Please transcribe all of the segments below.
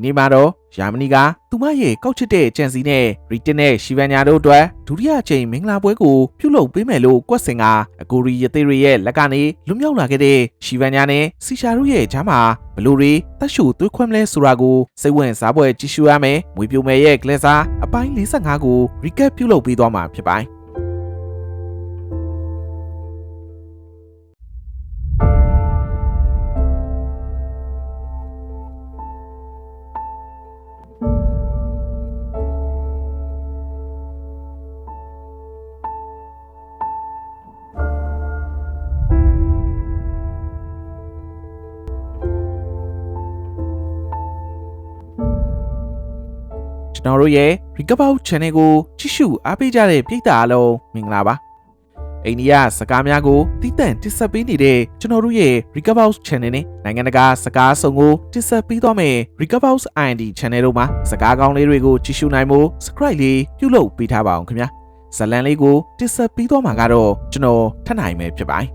ဒီနေ့မှာတော့ယာမနီကသူမရဲ့ကောက်ချစ်တဲ့ကြံစီနဲ့ရီတင်နဲ့ရှီဗန်ညာတို့အတွက်ဒုတိယအကြိမ်မင်္ဂလာပွဲကိုပြုလုပ်ပေးမယ်လို့ကွက်စင်ကအကိုရီယသေးရီရဲ့လက်ကနေလွတ်မြောက်လာခဲ့တဲ့ရှီဗန်ညာနဲ့စီရှာတို့ရဲ့ဂျားမှာဘလူရီတက်ရှူသွေးခွဲမလဲဆိုတာကိုစိတ်ဝင်စားပွဲကြည့်ရှုရမယ်။မွေပြိုမယ်ရဲ့ကလစ်စာအပိုင်း45ကိုရီကပ်ပြုလုပ်ပေးသွားမှာဖြစ်ပါတယ်။ တော်တို့ရဲ့ Recover Channel ကိုကြည့်ရှုအားပေးကြတဲ့ပရိသတ်အားလုံးမင်္ဂလာပါအိန္ဒိယစကားများကိုတည်တံ့တင်ဆက်ပေးနေတဲ့ကျွန်တော်တို့ရဲ့ Recover Channel နဲ့နိုင်ငံတကာစကားအစုံကိုတင်ဆက်ပေးသွားမယ် Recover IND Channel တို့မှာစကားကောင်းလေးတွေကိုကြည့်ရှုနိုင်ဖို့ Subscribe လေးပြုလုပ်ပေးထားပါအောင်ခင်ဗျာဇတ်လန်လေးကိုတင်ဆက်ပေးသွားမှာကတော့ကျွန်တော်ထပ်နိုင်မယ်ဖြစ်ပါတယ်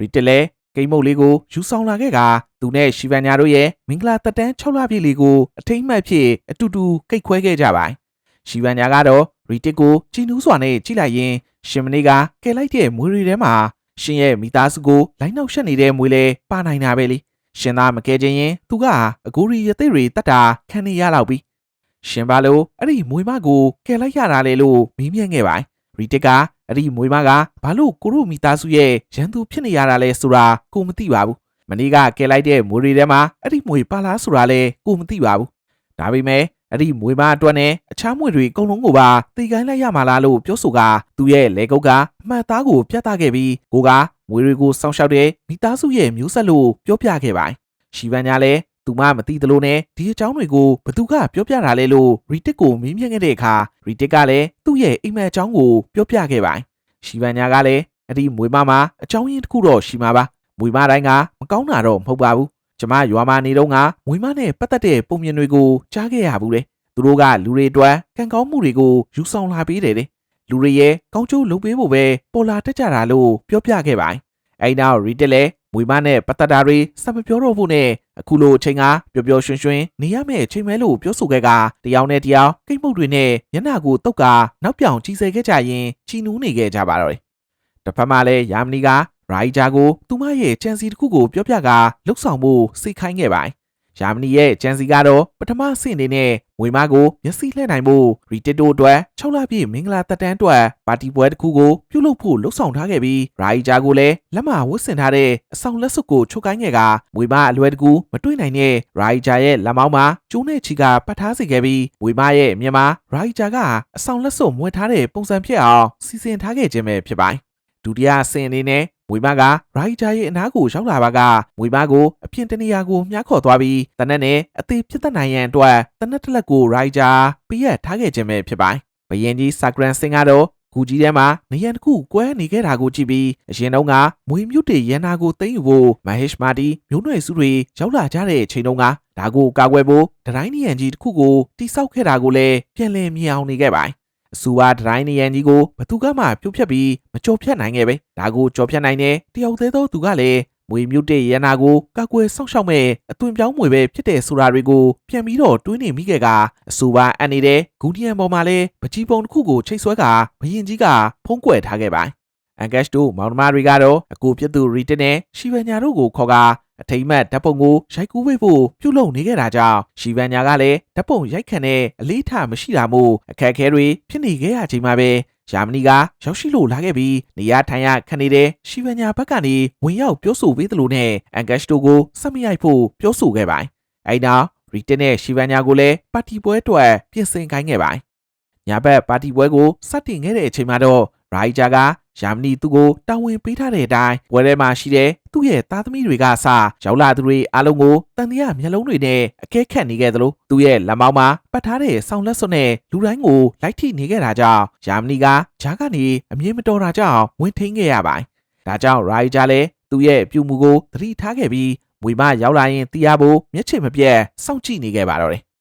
Retail ကိမ်းမုတ်လေးကိုယူဆောင်လာခဲ့ကသူနဲ့ရှီဗန်ညာတို့ရဲ့မင်္ဂလာတက်တန်း6လပြည့်လေးကိုအထိမ့်မှတ်ဖြစ်အတူတူကိတ်ခွဲခဲ့ကြပါတယ်။ရှီဗန်ညာကတော့ရီတစ်ကိုကြည်နူးစွာနဲ့ကြည့်လိုက်ရင်ရှင်မနေကကဲလိုက်တဲ့မွေတွေထဲမှာရှင်ရဲ့မိသားစုကိုလိုင်းနောက်ရှက်နေတဲ့မွေလဲပါနိုင်တာပဲလေ။ရှင်သားမကဲခြင်းရင်သူကအကိုရီရသိတွေတတ်တာခံနေရတော့ပြီ။ရှင်ပါလို့အဲ့ဒီမွေမကိုကဲလိုက်ရတာလေလို့မီးမြန်းခဲ့ပါတယ်။ရီတစ်က အဲ့ဒီမွေမကဘာလို့ကိုရိုမိသားစုရဲ့ရန်သူဖြစ်နေရတာလဲဆိုတာကိုမသိပါဘူး။မနေ့ကကဲလိုက်တဲ့မွေတွေထဲမှာအဲ့ဒီမွေပါလားဆိုတာလဲကိုမသိပါဘူး။ဒါပေမဲ့အဲ့ဒီမွေမအတွက်နဲ့အခြားမွေတွေအကုန်လုံးကိုပါတေခိုင်းလိုက်ရမှာလားလို့ပြောဆိုကသူ့ရဲ့လေကုတ်ကအမှတ်သားကိုပြသခဲ့ပြီးကိုကမွေတွေကိုစောင့်ရှောက်တဲ့မိသားစုရဲ့မျိုးဆက်လို့ပြောပြခဲ့ပါတယ်။ရှီဗန်ညာလည်း သူမမသိသလိုနဲ့ဒီအကြောင်းတွေကိုဘသူကပြောပြတာလဲလို့ရီတစ်ကိုမေးမြန်းခဲ့တဲ့အခါရီတစ်ကလည်းသူ့ရဲ့အိမ်မက်အကြောင်းကိုပြောပြခဲ့ပါတယ်။ရှီဗန်ညာကလည်းအဲ့ဒီမွေမမှာအကြောင်းရင်းတစ်ခုတော့ရှိမှာပါ။မွေမတိုင်းကမကောင်းတာတော့မဟုတ်ပါဘူး။ကျမရွာမှာနေတော့ကမွေမနဲ့ပတ်သက်တဲ့ပုံမြင်တွေကိုကြားခဲ့ရဘူးလေ။သူတို့ကလူတွေအတွက်ကံကောင်းမှုတွေကိုယူဆောင်လာပေးတယ်လေ။လူတွေရဲ့ကောင်းကျိုးလုပ်ပေးဖို့ပဲပေါ်လာတက်ကြတာလို့ပြောပြခဲ့ပါတယ်။အဲ့နောက်ရီတက်လည်း မွေမနဲ့ပတ်သက်တာတွေစမပြောတော့ဘူးနဲ့အခုလိုအချိန်ကပျော်ပျော်ရွှင်ရွှင်နေရမယ့်အချိန်မဲလို့ပြောဆိုခဲ့ကတယောက်နဲ့တယောက်ကိတ်မုတ်တွေနဲ့မျက်နှာကိုတုတ်ကနောက်ပြောင်ကြီးစဲခဲ့ကြရင်ချီနူးနေခဲ့ကြပါတော့တယ်။တစ်ဖက်မှာလည်းယာမနီကရိုက်ဂျာကိုသူမရဲ့ချန်စီတစ်ခုကိုပြောပြကလှုပ်ဆောင်မှုစိတ်ခိုင်းခဲ့ပါတယ်။ ယာမနီရဲ့ချန်စီကတော့ပထမဆင့်အနေနဲ့မွေမကိုမျက်စိလှည့်နိုင်မှုရီတစ်တိုအတွက်6လပြည့်မင်္ဂလာတက်တန်းအတွက်ပါတီပွဲတစ်ခုကိုပြုလုပ်ဖို့လှုပ်ဆောင်ထားခဲ့ပြီးရိုက်ဂျာကိုလည်းလက်မဝတ်ဆင်ထားတဲ့အဆောင်လက်စွပ်ကိုချုပ်ကိုင်းခဲ့ကမွေမအလွယ်တကူမတွေ့နိုင်တဲ့ရိုက်ဂျာရဲ့လက်မောင်းမှာကျိုးနဲ့ချီကပတ်ထားစေခဲ့ပြီးမွေမရဲ့မျက်မှာရိုက်ဂျာကအဆောင်လက်စွပ်မွေထားတဲ့ပုံစံဖြစ်အောင်စီစဉ်ထားခဲ့ခြင်းပဲဖြစ်ပါတယ်ဒုတိယအဆင့်အနေနဲ့ မွေမကရိုက်ဂျာရဲ့အနားကိုရောက်လာပါကမွေမကိုအပြင်တနေရာကိုမြှားခေါ်သွားပြီးတနက်နဲ့အသေးပြတ်သက်နိုင်ရန်အတွက်တနက်တစ်လက်ကိုရိုက်ဂျာပေးရထားခဲ့ခြင်းပဲဖြစ်ပါတယ်။ဘယင်ကြီးဆာဂရန်စင်ကတော့ဂူကြီးထဲမှာနေရန်တစ်ခုကွဲနေခဲ့တာကိုကြည့်ပြီးအရင်တုန်းကမွေမြုပ်တေရန်နာကိုသိမ်းယူဖို့မဟက်မာတီမျိုးနွယ်စုတွေရောက်လာကြတဲ့အချိန်တုန်းကဒါကိုကာကွယ်ဖို့ဒတိုင်းနေရန်ကြီးတစ်ခုကိုတိစောက်ခဲ့တာကိုလည်းပြန်လည်မြင်အောင်နေခဲ့ပါတယ် အစူပါဒတိုင်းနေရန်ကြီးကိုဘသူကမှပြုတ်ဖြတ်ပြီးမကြော်ဖြတ်နိုင်ခဲ့ပဲဒါကိုကြော်ဖြတ်နိုင်တဲ့တယောက်သေးသောသူကလည်းမွေမြုပ်တဲ့ရန်နာကိုကာကွယ်စောင့်ရှောက်မဲ့အသွင်ပြောင်းမွေပဲဖြစ်တဲ့ဆိုတာတွေကိုပြန်ပြီးတော့တွေးနေမိခဲ့ကအစူပါအန်နေတဲ့ဂူနီယန်ပေါ်မှာလဲပကြီးပုံတစ်ခုကိုချိတ်ဆွဲကဘရင်ကြီးကဖုံးကွယ်ထားခဲ့ပါတယ် အန်ဂက်စ်တို့မောင်နှမတွေကတော့အကိုပြစ်သူရီတနဲ့ရှီဗန်ညာတို့ကိုခေါ်ကအထိမ့်မတ်ဓာတ်ပုံကိုရိုက်ကူးပေးဖို့ပြုလုပ်နေခဲ့တာကြောင့်ရှီဗန်ညာကလည်းဓာတ်ပုံရိုက်ခံတဲ့အလေးထားမရှိတာမို့အခက်အခဲတွေဖြစ်နေခဲ့ရချိန်မှာပဲဂျာမနီကရောက်ရှိလို့လာခဲ့ပြီးနေရာထိုင်ရခနေတဲ့ရှီဗန်ညာဘက်ကနေဝင်ရောက်ပြောဆိုပေးသလိုနဲ့အန်ဂက်စ်တို့ကိုစက်မရိုက်ဖို့ပြောဆိုခဲ့ပါတယ်။အဲဒီနောက်ရီတနဲ့ရှီဗန်ညာကိုလည်းပါတီပွဲအတွက်ပြင်ဆင်ခိုင်းခဲ့ပါတယ်။ညာဘက်ပါတီပွဲကိုစတင်ခဲ့တဲ့အချိန်မှာတော့ ရိုက်ဂျာကယာမနီသူကိုတာဝန်ပေးထားတဲ့အတိုင်းဝယ်ထဲမှာရှိတဲ့သူ့ရဲ့သားသမီးတွေကအစရောက်လာသူတွေအားလုံးကိုတန်တရားမျက်လုံးတွေနဲ့အကဲခတ်နေခဲ့သလိုသူ့ရဲ့လက်မောင်းမှာပတ်ထားတဲ့ဆောင်းလက်စွပ်နဲ့လူတိုင်းကိုလိုက်ထိနေခဲ့တာကြောင့်ယာမနီကဂျာကနေအမြင်မတော်တာကြောင့်ဝင်ထိန်ခဲ့ရပါတယ်။ဒါကြောင့်ရိုက်ဂျာလည်းသူ့ရဲ့ပြုမှုကိုသတိထားခဲ့ပြီးဝေမရောက်လာရင်တရားဖို့မျက်ခြေမပြတ်စောင့်ကြည့်နေခဲ့ပါတော့တယ်။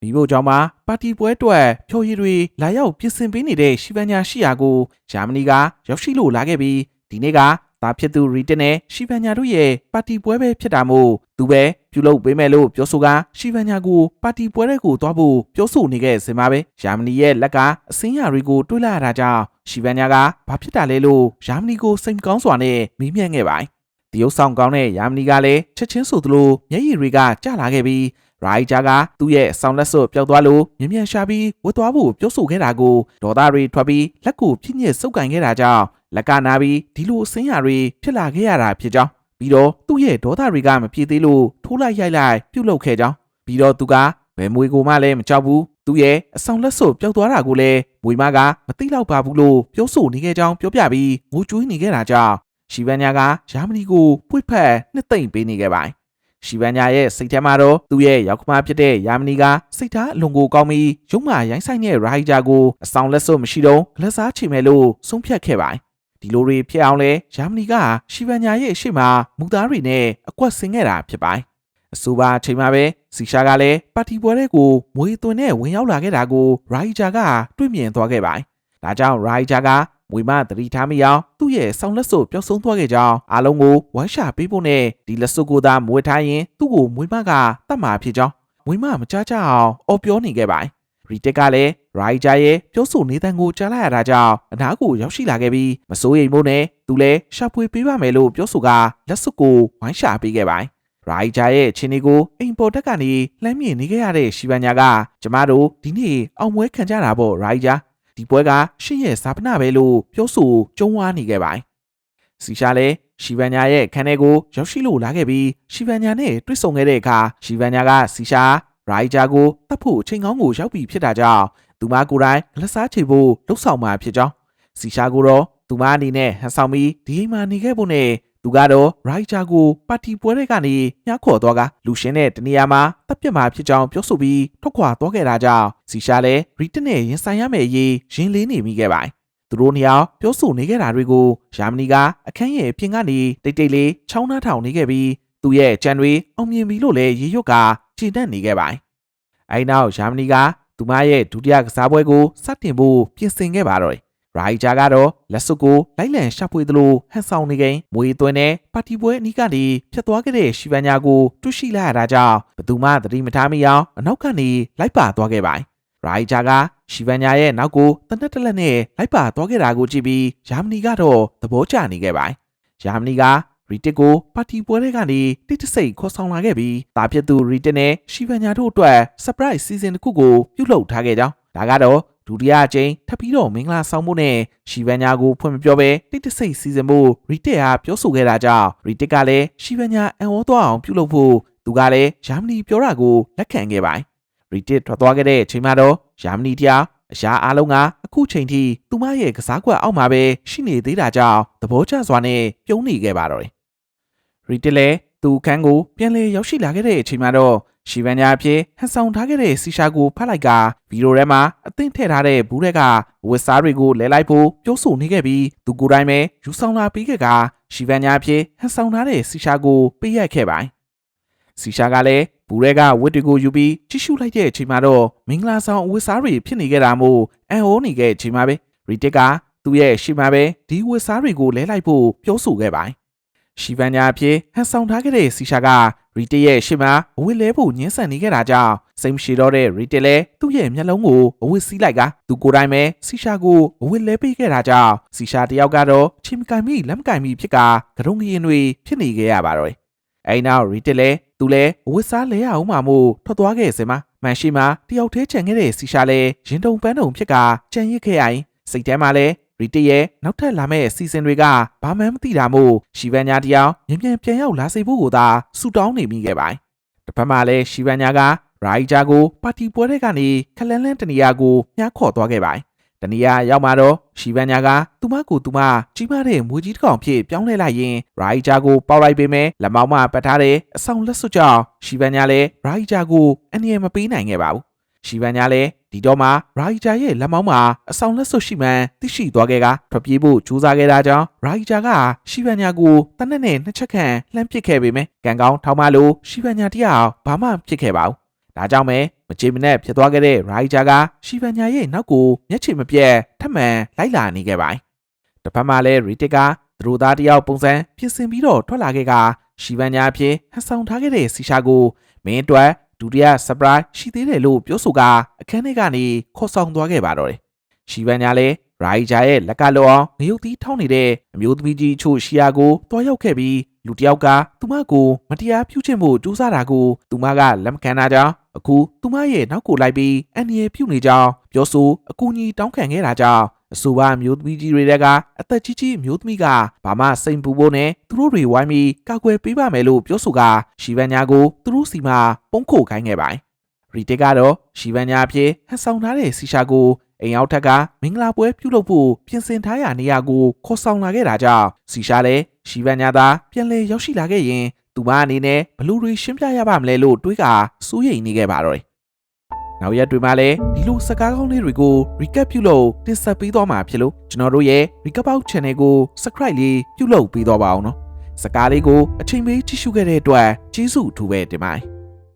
မိဖို့ကြောင့်မှာပါတီပွဲအတွက်ဖြိုရည်တွေလာရောက်ပြင်ဆင်ပေးနေတဲ့ရှီဗန်ညာရှိယာကိုဂျာမနီကရောက်ရှိလို့လာခဲ့ပြီးဒီနေ့ကတသားဖြစ်သူရီတက်နဲ့ရှီဗန်ညာတို့ရဲ့ပါတီပွဲပဲဖြစ်တာမို့သူပဲပြုလုပ်ပေးမယ်လို့ပြောဆိုကရှီဗန်ညာကိုပါတီပွဲတွေကိုသွားဖို့ပြောဆိုနေခဲ့စင်ပါပဲဂျာမနီရဲ့လက်ကအစင်းရတွေကိုတွေးလိုက်ရတာကြောင့်ရှီဗန်ညာကဘာဖြစ်တာလဲလို့ဂျာမနီကိုစိတ်မကောင်းစွာနဲ့မေးမြန်းခဲ့ပါတယ်တရုတ်ဆောင်ကောင်းတဲ့ယာမနီကလည်းချက်ချင်းဆိုသလိုမျက်ရည်တွေကကျလာခဲ့ပြီး ရိုက်ဂျာကသူ့ရဲ့ဆောင်းလက်စွပ်ပျောက်သွားလို့မြ мян ရှာပြီးဝတ်သွားဖို့ပြောဆိုခဲ့တာကိုဒေါသတွေထွက်ပြီးလက်ကိုပြင်းညစ်စုပ်ကန်ခဲ့တာကြောင့်လက်ကနာပြီးဒီလိုအစင်းရတွေဖြစ်လာခဲ့ရတာဖြစ်ကြောင်းပြီးတော့သူ့ရဲ့ဒေါသတွေကမပြေသေးလို့ထိုးလိုက်ရိုက်လိုက်ပြုတ်လုခဲ့ကြောင်းပြီးတော့သူကဘယ်မွေကိုမှလည်းမကြောက်ဘူးသူ့ရဲ့အဆောင်လက်စွပ်ပျောက်သွားတာကိုလည်းမွေမကမသိတော့ပါဘူးလို့ပြောဆိုနေခဲ့ကြောင်းပြောပြပြီးငိုကြွေးနေခဲ့တာကြောင့်ရှီဗန်ညာကဂျာမနီကိုပွေဖက်နှစ်သိမ့်ပေးနေခဲ့ပါတယ် ရှီဗန်ညာရဲ့စိတ်ထဲမှာတော့သူ့ရဲ့ရောက်ခမဖြစ်တဲ့ယာမနီကစိတ်ထားအလွန်ကိုကောင်းပြီးရုံးမာရိုင်းဆိုင်တဲ့ရိုက်ဂျာကိုအဆောင်လက်စွပ်မရှိတော့ဂလက်စားချေမယ်လို့ဆုံးဖြတ်ခဲ့ပါတယ်ဒီလိုတွေဖြစ်အောင်လဲဂျာမနီကရှီဗန်ညာရဲ့အရှိမမူသားတွေနဲ့အကွက်ဆင်ခဲ့တာဖြစ်ပါတယ်အဆိုပါအချိန်မှာပဲစီရှာကလည်းပါတီပွဲတဲ့ကိုမွေးသွင်းနဲ့ဝင်ရောက်လာခဲ့တာကိုရိုက်ဂျာကတွေ့မြင်သွားခဲ့ပါတယ် ဒါကြောင့်ရိုက်ဂျာကမွေမသတိထားမိအောင်သူ့ရဲ့ဆောင်းလက်စွပ်ပျောက်ဆုံးသွားခဲ့ကြောင်းအားလုံးကိုဝိုင်းရှာပေးဖို့နဲ့ဒီလက်စွပ်ကိုသာမွေထားရင်သူ့ကိုမွေမကတတ်မှာဖြစ်ကြောင်းမွေမမကြားကြအောင်အော်ပြောနေခဲ့ပါတယ်ရီတက်ကလည်းရိုက်ဂျာရဲ့ပြောဆိုနေတန်ကိုကြားလိုက်ရတာကြောင့်အနားကိုရောက်ရှိလာခဲ့ပြီးမစိုးရိမ်ဖို့နဲ့သူလည်းရှာဖွေပေးပါမယ်လို့ပြောဆိုကလက်စွပ်ကိုဝိုင်းရှာပေးခဲ့ပါတယ်ရိုက်ဂျာရဲ့ချင်းလေးကိုအိမ်ပေါ်တက်ကနေလှမ်းမြင်နေခဲ့ရတဲ့ရှီဗန်ညာကကျမတို့ဒီနေ့အောင်ပွဲခံကြတာပေါ့ရိုက်ဂျာ ဒီပွဲကရှင့်ရဲ့ဇာပနာပဲလို့ပြောဆိုကျုံးဝါနေခဲ့ပါတယ်စီရှာလည်းရှီဗန်ညာရဲ့ခန်းထဲကိုရောက်ရှိလို့လာခဲ့ပြီးရှီဗန်ညာနဲ့တွေ့ဆုံခဲ့တဲ့အခါရှီဗန်ညာကစီရှာရိုက်ဂျာကိုတတ်ဖို့ချိန်ကောင်းကိုရောက်ပြီဖြစ်တာကြောင့်သူမကိုယ်တိုင်ဂလက်စားချေဖို့လှုပ်ဆောင်มาဖြစ်ကြောင်းစီရှာကိုတော့သူမအနေနဲ့ဟန်ဆောင်ပြီးဒီအိမ်မှာနေခဲ့ဖို့နဲ့ သူကတော့ရိုက်ဂျာကိုပါတီပွဲတွေကနေညှခေါ်သွားကလူရှင်းတဲ့တနေရာမှာတပ်ပြစ်မှာဖြစ်ကြောင်းပြောဆိုပြီးထွက်ခွာသွားခဲ့တာကြောင့်စီရှာလည်းရီတနဲ့ရင်ဆိုင်ရမယ့်အရေးရင်းလေးနေမိခဲ့ပါတယ်သူတို့နှစ်ယောက်ပြောဆိုနေခဲ့တာတွေကိုယာမနီကအခန်းရဲ့အပြင်ကနေတိတ်တိတ်လေးချောင်းနှားထောင်နေခဲ့ပြီးသူ့ရဲ့ကြံတွေအောင်မြင်ပြီလို့လည်းရေရွတ်ကခြေတက်နေခဲ့ပါတယ်အဲနောက်ယာမနီကသူမရဲ့ဒုတိယကစားပွဲကိုစတင်ဖို့ပြင်ဆင်ခဲ့ပါတော့တယ် ရိုက်ဂျာကတော့လက်စွပ်ကိုလိုက်လံရှာဖွေသလိုဟန်ဆောင်နေကိန်းမွေသွင်းတဲ့ပါတီပွဲအနီးကနေဖြတ်သွားခဲ့တဲ့ရှီဗန်ညာကိုတွေ့ရှိလိုက်ရတာကြောင့်ဘသူမှသတိမထားမိအောင်အနောက်ကနေလိုက်ပါသွားခဲ့ပါတယ်ရိုက်ဂျာကရှီဗန်ညာရဲ့နောက်ကိုတနက်တလက်နဲ့လိုက်ပါသွားခဲ့တာကိုကြည့်ပြီးဂျာမနီကတော့သဘောကျနေခဲ့ပါတယ်ဂျာမနီကရီတစ်ကိုပါတီပွဲတွေကနေတိတ်တဆိတ်ခေါ်ဆောင်လာခဲ့ပြီးတာဖြစ်သူရီတစ်နဲ့ရှီဗန်ညာတို့အတွက် surprise season တစ်ခုကိုပြုလုပ်ထားခဲ့ကြောင်းဒါကတော့ ဒုတိယအကြိမ်ထပ်ပြီးတော့မင်္ဂလာဆောင်ဖို့နဲ့ရှီဗန်ညာကိုဖွင့်မပြောဘဲတိတ်တဆိတ်စီစဉ်ဖို့ရီတစ်ဟာပြောဆိုခဲ့တာကြောင့်ရီတစ်ကလည်းရှီဗန်ညာအံ့ဩသွားအောင်ပြုလုပ်ဖို့သူကလည်းဂျာမနီပြောတာကိုလက်ခံခဲ့ပါတယ်ရီတစ်ထွက်သွားခဲ့တဲ့အချိန်မှာတော့ဂျာမနီတရားအရာအလုံးကအခုချိန်ထိသူမရဲ့ကစားကွက်အောက်မှာပဲရှိနေသေးတာကြောင့်သဘောကျစွာနဲ့ပြုံးနေခဲ့ပါတော့တယ် ရီတစ်လည်းသူခန်းကိုပြန်လည်ရောက်ရှိလာခဲ့တဲ့အချိန်မှာတော့ရှီဗန်ညာအဖြစ်ဟန်ဆောင်ထားခဲ့တဲ့စီရှာကိုဖတ်လိုက်ကဗီဒီယိုထဲမှာအသင့်ထည့်ထားတဲ့ဘူးတွေကဝက်စားတွေကိုလဲလိုက်ဖို့ပြောဆိုနေခဲ့ပြီးသူကိုယ်တိုင်ပဲယူဆောင်လာပြီးခဲ့ကရှီဗန်ညာအဖြစ်ဟန်ဆောင်ထားတဲ့စီရှာကိုပေးရိုက်ခဲ့ပါတယ်စီရှာကလည်းဘူးတွေကဝက်တွေကိုယူပြီးကြည့်ရှုလိုက်တဲ့အချိန်မှာတော့မင်္ဂလာဆောင်ဝက်စားတွေဖြစ်နေခဲ့တာမို့အန်ဟိုးနေခဲ့တဲ့အချိန်မှာပဲရီတစ်ကသူ့ရဲ့ရှီမှာပဲဒီဝက်စားတွေကိုလဲလိုက်ဖို့ပြောဆိုခဲ့ပါတယ် ရှီဗန်ညာအဖြစ်ဟန်ဆောင်ထားခဲ့တဲ့စီရှာကရီတရဲ့ရှေ့မှာအဝတ်လဲဖို့ညှင်းဆန်နေခဲ့တာကြောင့်စိတ်မရှိတော့တဲ့ရီတလည်းသူ့ရဲ့မျက်လုံးကိုအဝတ်စီးလိုက်ကသူကိုယ်တိုင်ပဲစီရှာကိုအဝတ်လဲပေးခဲ့တာကြောင့်စီရှာတယောက်ကတော့ချင်းမကင်မိလက်မကင်မိဖြစ်ကကရုံငရင်တွေဖြစ်နေခဲ့ရပါတော့တယ်။အဲဒီနောက်ရီတလည်းသူလည်းအဝတ်စားလဲရအောင်မှမို့ထွက်သွားခဲ့စင်မှာမန်ရှိမှာတယောက်သေးချန်ခဲ့တဲ့စီရှာလည်းရင်တုံပန်းတုံဖြစ်ကကြံရစ်ခဲ့ရရင်စိတ်ထဲမှာလည်း ရီတီရဲ့နောက်ထပ်လာမယ့်အစီအစဉ်တွေကဘာမှမသိတာမို့ရှီဗန်ညာတယောက်မြန်မြန်ပြန်ရောက်လာစေဖို့ကိုသာဆူတောင်းနေမိခဲ့ပါတယ်။တစ်ဖက်မှာလည်းရှီဗန်ညာကရိုက်ဂျာကိုပါတီပွဲတွေကနေခလန်းလန်းတနေရာကိုညှားခေါ်သွားခဲ့ပါတယ်။တနေရာရောက်မှာတော့ရှီဗန်ညာကသူမကိုသူမကြီးမားတဲ့မွေးကြီးတစ်ကောင်ဖြစ်ပြောင်းလဲလိုက်ရင်ရိုက်ဂျာကိုပေါက်လိုက်ပေမဲ့လက်မောင်းမှပတ်ထားတဲ့အဆောင်လက်စွပ်ကြောင့်ရှီဗန်ညာလည်းရိုက်ဂျာကိုအနည်းမပေးနိုင်ခဲ့ပါဘူး။ ရှီဗန်ညာလည်းဒီတော့မှရာဂျာရဲ့လက်မောင်းမှာအဆောင်လက်စွပ်ရှိမှန်သိရှိသွားခဲ့ကထွက်ပြေးဖို့ကြိုးစားခဲ့တာကြောင့်ရာဂျာကရှီဗန်ညာကိုတနက်နဲ့နှစ်ချက်ခန့်လှမ်းပစ်ခဲ့ပေမယ့်ကံကောင်းထောက်မလို့ရှီဗန်ညာတယောက်ဘာမှဖြစ်ခဲ့ပါဘူးဒါကြောင့်ပဲမချေမနဲ့ဖြစ်သွားခဲ့တဲ့ရိုက်ဂျာကရှီဗန်ညာရဲ့နောက်ကိုမျက်ခြေမပြတ်ထပ်မံလိုက်လာနေခဲ့ပါတယ်။တစ်ဖက်မှာလည်းရီတစ်ကသူတို့သားတစ်ယောက်ပုံစံပြင်ဆင်ပြီးတော့ထွက်လာခဲ့ကရှီဗန်ညာအဖြစ်ဟန်ဆောင်ထားခဲ့တဲ့စီရှာကိုမင်းအတွက် ဒုတိယ surprise ရှိသေးတယ်လို့ပြောဆိုကအခန်းထဲကနေခေါ်ဆောင်သွားခဲ့ပါတော့တယ်။ရှီဗန်ညာလည်းရိုင်ဂျာရဲ့လက်ကလောအောင်ငရုတ်သီးထောင်းနေတဲ့အမျိုးသမီးကြီးအချို့ရှီယာကိုတွားရောက်ခဲ့ပြီးလူတစ်ယောက်ကသူမကိုမတရားပြုချင်မှုကြိုးစားတာကိုသူမကလက်မခံတာကြောင့်အခုသူမရဲ့နောက်ကိုလိုက်ပြီးအန်ရီပြုတ်နေကြောင်းပြောဆိုအကူအညီတောင်းခံခဲ့တာကြောင့် အဆိုပါမျိုးသမီးကြီးတွေတဲကအသက်ကြီးကြီးမျိုးသမီးကဘာမှစိတ်ပူဖို့နဲ့သူတို့တွေဝိုင်းပြီးကာကွယ်ပေးပါမယ်လို့ပြောဆိုကရှီဗန်ညာကိုသူတို့စီမှာပုံခိုခိုင်းခဲ့ပါတယ်ရီတက်ကတော့ရှီဗန်ညာအဖြစ်ဟန်ဆောင်ထားတဲ့စီရှာကိုအိမ်ရောက်ထက်ကမင်္ဂလာပွဲပြုလုပ်ဖို့ပြင်ဆင်ထားရာနေရာကိုခေါ်ဆောင်လာခဲ့တာကြောင့်စီရှာလည်းရှီဗန်ညာသာပြန်လည်ရောက်ရှိလာခဲ့ရင်သူမအနေနဲ့ဘလူတွေရှင်းပြရပါမလဲလို့တွေးကစိုးရိမ်နေခဲ့ပါတော့တယ်။ နောက်ရက်တွေမှာလည်းဒီလိုစကားကောင်းလေးတွေကို recap ပြုလုပ်တင်ဆက်ပေးသွားမှာဖြစ်လို့ကျွန်တော်တို့ရဲ့ recap out channel ကို subscribe လေးပြုလုပ်ပေးတော့ပါအောင်နော်။စကားလေးကိုအချိန်ပေးကြည့်ရှုခဲ့တဲ့အတွက်ကျေးဇူးအထူးပဲတင်ပါတယ်။